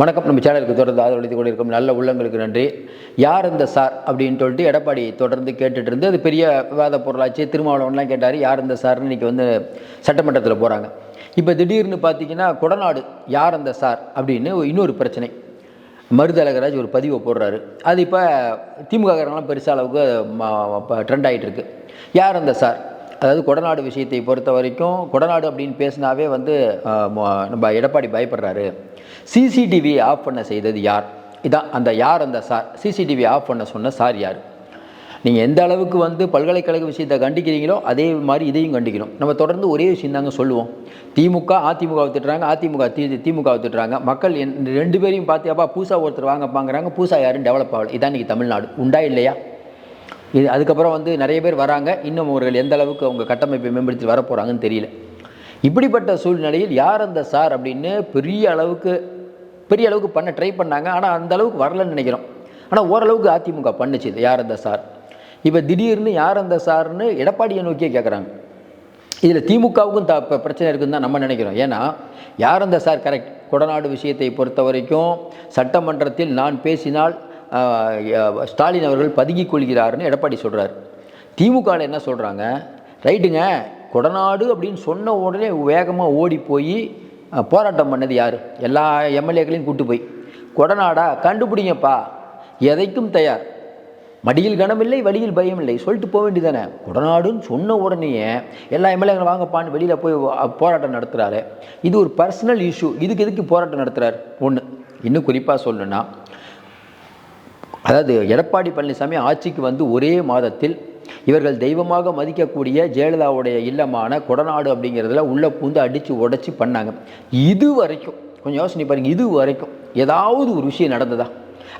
வணக்கம். நம்ம சேனலுக்கு தொடர்ந்து ஆதரவளித்து கொண்டிருக்கும் நல்ல உள்ளங்களுக்கு நன்றி. யார் இந்த சார்? அப்படின்னு சொல்லிட்டு எடப்பாடி தொடர்ந்து கேட்டுட்டு இருந்து அது பெரிய விவாத பொருளாச்சு. திருமாவளவன்லாம் கேட்டார் யார் இந்த சார்னு இன்றைக்கி வந்து சட்டமன்றத்தில் போகிறாங்க இப்போ திடீர்னு பார்த்தீங்கன்னா கொடநாடு யார் அந்த சார்? அப்படின்னு இன்னொரு பிரச்சனை. மருதழகராஜ் ஒரு பதிவை போடுறாரு. அது இப்போ திமுககாரங்களாம் பெருசாக அளவுக்கு ட்ரெண்ட் ஆகிட்டு இருக்கு. யார் அந்த சார்? அதாவது கொடநாடு விஷயத்தை பொறுத்த வரைக்கும் கொடநாடு அப்படின்னு பேசினாவே வந்து நம்ம எடப்பாடி பயப்படுறாரு. சிசிடிவி ஆஃப் பண்ண செய்தது யார்? இதான் அந்த யார் அந்த சார். சிசிடிவி ஆஃப் பண்ண சொன்ன சார் யார்? நீங்கள் எந்த அளவுக்கு வந்து பல்கலைக்கழக விஷயத்தை கண்டிக்கிறீங்களோ அதே மாதிரி இதையும் கண்டிக்கணும். நம்ம தொடர்ந்து ஒரே விஷயம் தாங்க சொல்லுவோம். திமுக அதிமுக திட்டுறாங்க அதிமுக தி திமுக திட்டுறாங்க. மக்கள் என் ரெண்டு பேரையும் பார்த்தியாப்பா பூசா ஒருத்தர் வாங்கப்பாங்கிறாங்க பூசா யாரும் டெவலப் ஆகலை. இதான் இன்றைக்கி தமிழ்நாடு. உண்டா இல்லையா? இது அதுக்கப்புறம் வந்து நிறைய பேர் வராங்க. இன்னும் அவர்கள் எந்த அளவுக்கு அவங்க கட்டமைப்பை மேம்படுத்தி வர போகிறாங்கன்னு தெரியல. இப்படிப்பட்ட சூழ்நிலையில் யார் அந்த சார் அப்படின்னு பெரிய அளவுக்கு பெரிய அளவுக்கு பண்ண ட்ரை பண்ணாங்க. ஆனால் அந்த அளவுக்கு வரலன்னு நினைக்கிறோம். ஆனால் ஓரளவுக்கு அதிமுக பண்ணுச்சு இது யார் அந்த சார். இப்போ திடீர்னு யார் அந்த சார்னு எடப்பாடியை நோக்கியே கேட்குறாங்க இதில் திமுகவுக்கும் த பிரச்சனை இருக்குன்னு தான் நம்ம நினைக்கிறோம். ஏன்னா யார் அந்த சார்? கரெக்ட் கொடநாடு விஷயத்தை பொறுத்த வரைக்கும் சட்டமன்றத்தில் நான் பேசினால் ஸ்டாலின் அவர்கள் பதுங்கிக் கொள்கிறார்னு எடப்பாடி சொல்கிறார் திமுகவில் என்ன சொல்கிறாங்க ரைட்டுங்க கொடநாடு அப்படின்னு சொன்ன உடனே வேகமாக ஓடி போய் போராட்டம் பண்ணது யார்? எல்லா எம்எல்ஏக்களையும் கூட்டு போய். கொடநாடா கண்டுபிடிங்கப்பா. எதைக்கும் தயார். மடியில் கனமில்லை வழியில் பயம் இல்லை சொல்லிட்டு போக வேண்டியதானே கொடநாடுன்னு சொன்ன உடனேயே எல்லா எம்எல்ஏங்களும் வாங்கப்பான்னு வெளியில் போய் போராட்டம் நடத்துகிறாரு இது ஒரு பர்சனல் இஷ்யூ இதுக்கு எதுக்கு போராட்டம் நடத்துகிறார் ஒன்று இன்னும் குறிப்பாக சொல்லணுன்னா அதாவது எடப்பாடி பழனிசாமி ஆட்சிக்கு வந்து ஒரே மாதத்தில் இவர்கள் தெய்வமாக மதிக்கக்கூடிய ஜெயலலிதாவுடைய இல்லமான கொடநாடு அப்படிங்கிறதுல உள்ளே பூந்து அடித்து உடைச்சி பண்ணாங்க. இது வரைக்கும் கொஞ்சம் யோசனை பாருங்கள் இது வரைக்கும் ஏதாவது ஒரு விஷயம் நடந்ததா?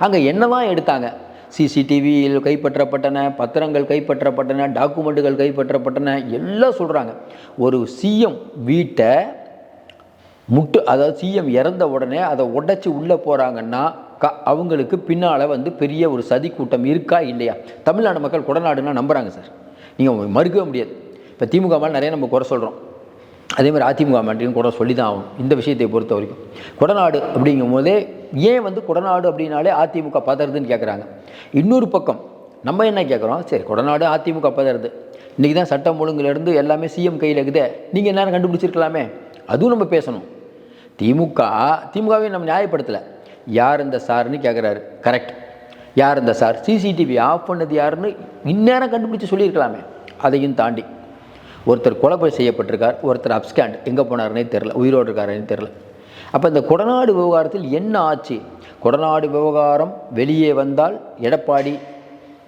அங்கே என்ன தான் எடுத்தாங்க? சிசிடிவியில் கைப்பற்றப்பட்டன பத்திரங்கள் கைப்பற்றப்பட்டன டாக்குமெண்ட்டுகள் கைப்பற்றப்பட்டன எல்லாம் சொல்கிறாங்க ஒரு சிஎம் வீட்டை முட்டு அதாவது சிஎம் இறந்த உடனே அதை உடச்சி உள்ளே போகிறாங்கன்னா க அவங்களுக்கு பின்னால் வந்து பெரிய ஒரு சதி கூட்டம் இருக்கா இல்லையா? தமிழ்நாடு மக்கள் கொடநாடுன்னா நம்புகிறாங்க சார். நீங்கள் மறுக்கவே முடியாது. இப்போ திமுக மேலே நிறைய நம்ம குறை சொல்கிறோம் அதே மாதிரி அதிமுக மேட்டையும் கூட சொல்லி தான் ஆகும் இந்த விஷயத்தை பொறுத்த வரைக்கும். கொடநாடு அப்படிங்கும் போதே ஏன் வந்து கொடநாடு அப்படின்னாலே அதிமுக பதறதுன்னு கேட்குறாங்க இன்னொரு பக்கம் நம்ம என்ன கேட்குறோம் சரி கொடநாடு அதிமுக பதறுது. இன்றைக்கி தான் சட்டம் ஒழுங்குலேருந்து எல்லாமே சிஎம் கையில் இருக்குதே. நீங்கள் என்ன கண்டுபிடிச்சிருக்கலாமே. அதுவும் நம்ம பேசணும். திமுக திமுகவையும் நம்ம நியாயப்படுத்தலை. யார் இந்த சார்னு கேட்குறாரு கரெக்ட் யார் இந்த சார்? சிசிடிவி ஆஃப் பண்ணது யாருன்னு இந்நேரம் கண்டுபிடிச்சி சொல்லியிருக்கலாமே. அதையும் தாண்டி ஒருத்தர் கொலை செய்யப்பட்டிருக்கார் ஒருத்தர் அப்ஸ்கேண்ட் எங்கே போனார்னே தெரில உயிரோடு இருக்காருன்னு தெரில அப்போ இந்த கொடநாடு விவகாரத்தில் என்ன ஆச்சு? கொடநாடு விவகாரம் வெளியே வந்தால் எடப்பாடி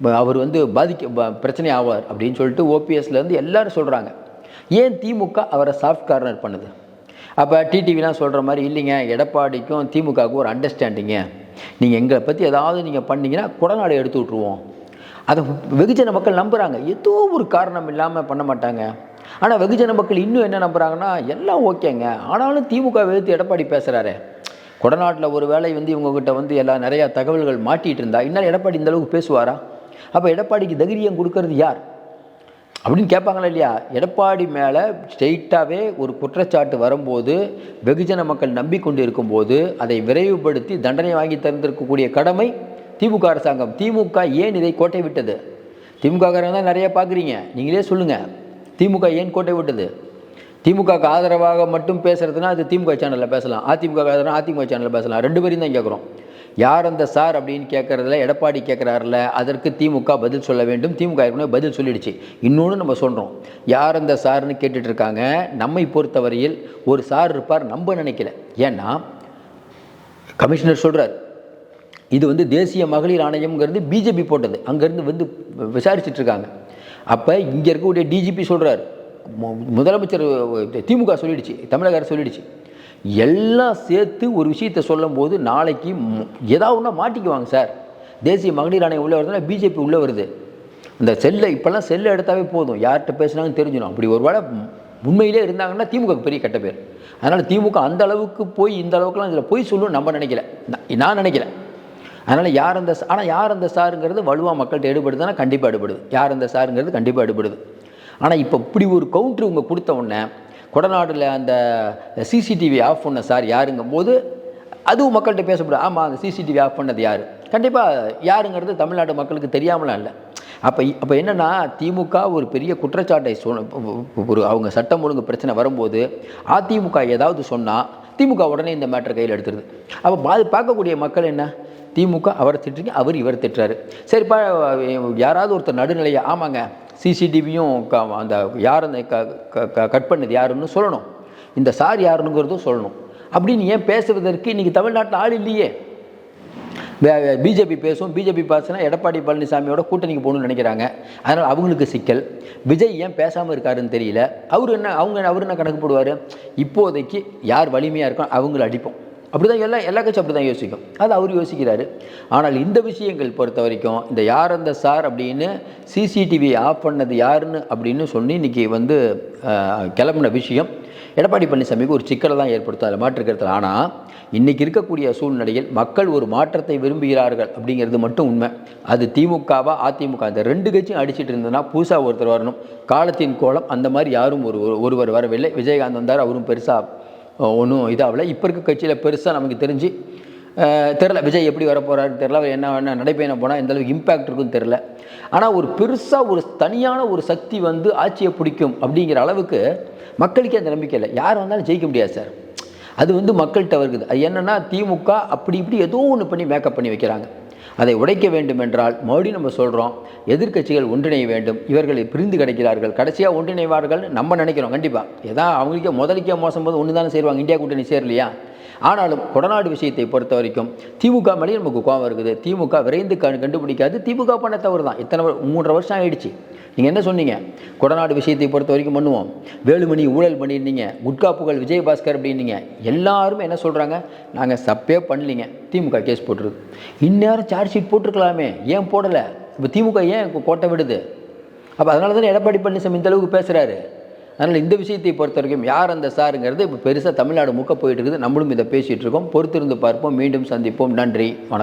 அவர் வந்து பாதிக்க பிரச்சனை ஆவார் அப்படின்னு சொல்லிட்டு ஓபிஎஸ்லேருந்து எல்லோரும் சொல்கிறாங்க ஏன் திமுக அவரை சாஃப்ட் கார்னர் பண்ணுது? அப்போ டிடிவிலாம் சொல்கிற மாதிரி இல்லைங்க. எடப்பாடிக்கும் திமுகவுக்கும் ஒரு அண்டர்ஸ்டாண்டிங்க நீங்கள் எங்களை பற்றி ஏதாவது நீங்கள் பண்ணீங்கன்னா குடநாடு எடுத்து விட்ருவோம் அதை வெகுஜன மக்கள் நம்புகிறாங்க ஏதோ ஒரு காரணம் இல்லாமல் பண்ண மாட்டாங்க. ஆனால் வெகுஜன மக்கள் இன்னும் என்ன நம்புகிறாங்கன்னா எல்லாம் ஓகேங்க. ஆனாலும் திமுக எதிர்த்து எடப்பாடி பேசுகிறாரு கொடநாட்டில் ஒரு வேலை வந்து இவங்ககிட்ட வந்து எல்லா நிறையா தகவல்கள் மாட்டிகிட்டு இருந்தா இன்னும் எடப்பாடி இந்தளவுக்கு பேசுவாரா? அப்போ எடப்பாடிக்கு தைரியம் கொடுக்கறது யார்? அப்படின்னு கேட்பாங்களா இல்லையா? எடப்பாடி மேலே ஸ்ட்ரெயிட்டாகவே ஒரு குற்றச்சாட்டு வரும்போது வெகுஜன மக்கள் நம்பிக்கொண்டு இருக்கும்போது அதை விரைவுபடுத்தி தண்டனை வாங்கி தந்திருக்கக்கூடிய கடமை திமுக அரசாங்கம். திமுக ஏன் இதை கோட்டை விட்டது? திமுக தான் நிறைய பார்க்குறீங்க. நீங்களே சொல்லுங்கள் திமுக ஏன் கோட்டை விட்டது? திமுகக்கு ஆதரவாக மட்டும் பேசுறதுனா அது திமுக சேனலில் பேசலாம். அதிமுக ஆதரவு அதிமுக சேனலில் பேசலாம். ரெண்டு பேரையும் தான் கேட்குறோம். யார் அந்த சார் அப்படின்னு கேட்குறதுல எடப்பாடி கேட்குறாருல அதற்கு திமுக பதில் சொல்ல வேண்டும். திமுக ஏற்கனவே பதில் சொல்லிடுச்சு. இன்னொன்று நம்ம சொல்கிறோம் யார் அந்த சார்னு கேட்டுட்ருக்காங்க. நம்மை பொறுத்தவரையில் ஒரு சார் இருப்பார் நம்ப நினைக்கல. ஏன்னா கமிஷனர் சொல்கிறார் இது வந்து தேசிய மகளிர் ஆணையம்ங்கிறது பிஜேபி போட்டது. அங்கேருந்து வந்து விசாரிச்சிட்ருக்காங்க. அப்போ இங்கே இருக்கக்கூடிய டிஜிபி சொல்கிறார் முதலமைச்சர் திமுக சொல்லிடுச்சு. தமிழக அரசு சொல்லிடுச்சு. எல்லாம் சேர்த்து ஒரு விஷயத்தை சொல்லும்போது நாளைக்கு ஏதாவது ஒன்றா மாட்டிக்குவாங்க சார். தேசிய மகளிர் ஆணையம் உள்ளே வருதுன்னா பிஜேபி உள்ளே வருது. இந்த செல்லை இப்போல்லாம் செல்லை எடுத்தாவே போதும். யார்கிட்ட பேசுனாங்கன்னு தெரிஞ்சிடும். அப்படி ஒரு வேளை உண்மையிலே இருந்தாங்கன்னா திமுக பெரிய கெட்ட பேர். அதனால் திமுக அந்த அளவுக்கு போய் இந்த அளவுக்குலாம் இதில் போய் சொல்லணும் நம்ம நினைக்கல. நான் நினைக்கல. அதனால் யார் அந்த ஆனால் யார் அந்த சாருங்கிறது வலுவாக மக்கள்கிட்ட எடுபடுதுன்னா கண்டிப்பாக எடுபடுது. யார் அந்த சாருங்கிறது கண்டிப்பாக எடுபடுது. ஆனால் இப்போ இப்படி ஒரு கவுண்ட்ரு உங்கள் கொடுத்த உடனே கொடநாட்டில் அந்த சிசிடிவி ஆஃப் பண்ண சார் யாருங்கும் போது அதுவும் மக்கள்கிட்ட பேசப்படும். ஆமாம் அந்த சிசிடிவி ஆஃப் பண்ணது யார்? கண்டிப்பாக யாருங்கிறது தமிழ்நாடு மக்களுக்கு தெரியாமலாம் இல்லை. அப்போ அப்போ என்னென்னா திமுக ஒரு பெரிய குற்றச்சாட்டை சொ ஒரு அவங்க சட்டம் ஒழுங்கு பிரச்சனை வரும்போது அதிமுக ஏதாவது சொன்னால் திமுக உடனே இந்த மேட்டர் கையில் எடுத்துருது. அப்போ அது பார்க்கக்கூடிய மக்கள் என்ன? திமுக அவரை திட்டுறீங்க அவர் இவர் திட்டுறாரு. சரிப்பா யாராவது ஒருத்தர் நடுநிலையா ஆமாங்க சிசிடிவியும் க அந்த யார் அந்த க க- க- கட் பண்ணது யாருன்னு சொல்லணும். இந்த சார் யாருங்கிறதும் சொல்லணும். அப்படின்னு ஏன் பேசுவதற்கு இன்றைக்கி தமிழ்நாட்டில் ஆள் இல்லையே? பிஜேபி பேசும் பிஜேபி பேசுனா எடப்பாடி பழனிசாமியோட கூட்டணிக்கு போகணும்னு நினைக்கிறாங்க. அதனால் அவங்களுக்கு சிக்கல். விஜய் ஏன் பேசாமல் இருக்காருன்னு தெரியல. அவர் என்ன அவங்க அவர் என்ன கணக்கு போடுவார்? இப்போதைக்கு யார் வலிமையாக இருக்கோ அவங்கள அடிப்போம். அப்படி தான் எல்லா எல்லா கட்சியும் அப்படி தான் யோசிக்கும். அது அவர் யோசிக்கிறாரு. ஆனால் இந்த விஷயங்கள் பொறுத்த வரைக்கும் இந்த யார் அந்த சார் அப்படின்னு சிசிடிவி ஆஃப் பண்ணது யாருன்னு அப்படின்னு சொல்லி இன்றைக்கி வந்து கிளம்புன விஷயம். எடப்பாடி பழனிசாமிக்கு ஒரு சிக்கலை தான் ஏற்படுத்தும். அதில் மாற்றுக்கிறது ஆனால் இன்றைக்கி இருக்கக்கூடிய சூழ்நிலையில் மக்கள் ஒரு மாற்றத்தை விரும்புகிறார்கள் அப்படிங்கிறது மட்டும் உண்மை. அது திமுகவா அதிமுக? அந்த ரெண்டு கட்சியும் அடிச்சிட்டு இருந்ததுன்னா புதுசாக ஒருத்தர் வரணும். காலத்தின் கோலம் அந்த மாதிரி யாரும் ஒரு ஒரு- ஒருவர் வரவில்லை. விஜயகாந்த் வந்தார் அவரும் பெருசாக ஒன்றும் இதாகல. இப்போ இருக்க கட்சியில் பெருசாக நமக்கு தெரிஞ்சு தெரில விஜய் எப்படி வரப்போகிறாருன்னு தெரில அவர் என்ன என்ன நடைபயணம் போனால் எந்த அளவுக்கு இம்பேக்ட் இருக்குன்னு தெரில ஆனால் ஒரு பெருசாக ஒரு தனியான ஒரு சக்தி வந்து ஆட்சியை பிடிக்கும் அப்படிங்கிற அளவுக்கு மக்களுக்கே அந்த நம்பிக்கை இல்லை. யார் வந்தாலும் ஜெயிக்க முடியாது சார். அது வந்து மக்கள்கிட்ட வருது அது என்னென்னா திமுக அப்படி இப்படி ஏதோ ஒன்று பண்ணி மேக்கப் பண்ணி வைக்கிறாங்க. அதை உடைக்க வேண்டும் என்றால் மறுபடியும் நம்ம சொல்கிறோம் எதிர்க்கட்சிகள் ஒன்றிணைய வேண்டும் இவர்களை பிரிந்து கிடைக்கிறார்கள். கடைசியாக ஒன்றிணைவார்கள் நம்ம நினைக்கிறோம் கண்டிப்பாக ஏதாவது அவங்களுக்கே முதலிக்கே மோசம் போது ஒன்று தானே சேருவாங்க இந்தியா கூட்டணி சேரலையா? ஆனாலும் கொடநாடு விஷயத்தை பொறுத்த வரைக்கும் திமுக மேலேயும் நமக்கு கோவம் இருக்குது. திமுக விரைந்து கண்டுபிடிக்காது. திமுக பண்ண தவறு தான் இத்தனை மூன்றரை வருஷம் ஆயிடுச்சு. நீங்கள் என்ன சொன்னீங்க? கொடநாடு விஷயத்தை பொறுத்த வரைக்கும் பண்ணுவோம். வேலுமணி ஊழல் பண்ணியிருந்தீங்க. குட்கா புகழ் விஜயபாஸ்கர் அப்படின்னீங்க. எல்லாருமே என்ன சொல்கிறாங்க நாங்கள் சப்பே பண்ணலிங்க. திமுக கேஸ் போட்டுருது. இந்நேரம் சார்ஜ் ஷீட் போட்டிருக்கலாமே. ஏன் போடலை? இப்போ திமுக ஏன் கோட்டை விடுது? அப்போ அதனால தானே எடப்பாடி பழனிசாமி இந்த அளவுக்கு பேசுகிறாரு அதனால் இந்த விஷயத்தை பொறுத்த வரைக்கும் யார் அந்த சாருங்கிறது இப்போ பெருசாக தமிழ்நாடு முக்க போயிட்டு இருக்குது. நம்மளும் இதை பேசிகிட்டு இருக்கோம். பொறுத்திருந்து பார்ப்போம். மீண்டும் சந்திப்போம். நன்றி. வணக்கம்.